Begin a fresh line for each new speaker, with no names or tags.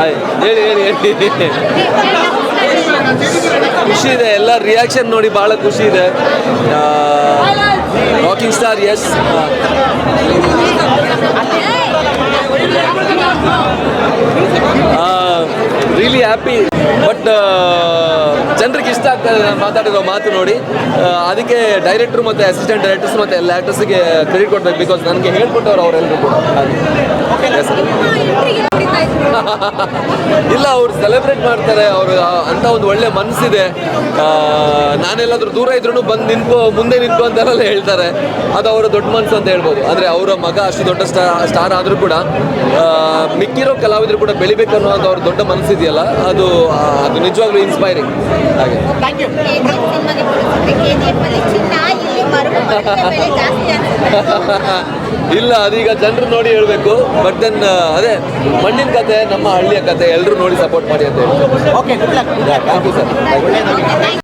ಹೇಳಿ ಹೇಳಿ ಹೇಳಿ. ಖುಷಿ ಇದೆ, ಎಲ್ಲ ರಿಯಾಕ್ಷನ್ ನೋಡಿ ಭಾಳ ಖುಷಿ ಇದೆ. Walking star is really happy but ಜನರಿಗೆ ಇಷ್ಟ ಆಗ್ತಾ ಇದೆ ನಾನು ಮಾತಾಡಿರೋ ಮಾತು ನೋಡಿ. ಅದಕ್ಕೆ ಡೈರೆಕ್ಟ್ರು ಮತ್ತು ಅಸಿಸ್ಟೆಂಟ್ ಡೈರೆಕ್ಟರ್ಸ್ ಮತ್ತು ಎಲ್ಲ ಆ್ಯಕ್ಟರ್ಸ್ಗೆ ಕ್ರೆಡಿಟ್ ಕೊಡ್ಬೇಕು ಬಿಕಾಸ್ ನನಗೆ ಹೇಳ್ಕೊಟ್ಟವ್ರು ಅವರೆಲ್ಲರೂ ಕೂಡ. ಇಲ್ಲ, ಅವ್ರು ಸೆಲೆಬ್ರೇಟ್ ಮಾಡ್ತಾರೆ. ಅವರು ಅಂತ ಒಂದು ಒಳ್ಳೆ ಮನಸ್ಸಿದೆ ನಾನೆಲ್ಲಾದ್ರೂ ದೂರ ಇದ್ರೂ ಬಂದು ನಿಂತು ಮುಂದೆ ನಿಂತು ಅಂತೆಲ್ಲ ಹೇಳ್ತಾರೆ. ಅದು ಅವರ ದೊಡ್ಡ ಮನಸ್ಸು ಅಂತ ಹೇಳ್ಬೋದು. ಅಂದರೆ ಅವರ ಮಗ ಅಷ್ಟು ದೊಡ್ಡ ಸ್ಟಾರ್ ಸ್ಟಾರ್ ಆದರೂ ಕೂಡ ಮಿಕ್ಕಿರೋ ಕಲಾವಿದರು ಕೂಡ ಬೆಳಿಬೇಕು ಅನ್ನೋದು ಅವ್ರ ದೊಡ್ಡ ಮನಸ್ಸಿದೆಯಲ್ಲ ಅದು ಅದು ನಿಜವಾಗ್ಲೂ ಇನ್ಸ್ಪೈರಿಂಗ್ ಹಾಗೆ. ಇಲ್ಲ ಅದೀಗ ಜನರು ನೋಡಿ ಹೇಳಬೇಕು ಬಟ್ ದೆನ್ ಅದೇ ಮಣ್ಣಿನ ಕತೆ ನಮ್ಮ ಹಳ್ಳಿಯ ಕತೆ ಎಲ್ಲರೂ ನೋಡಿ ಸಪೋರ್ಟ್ ಮಾಡಿ ಅಂತ ಹೇಳಿ ಥ್ಯಾಂಕ್ ಯು ಸರ್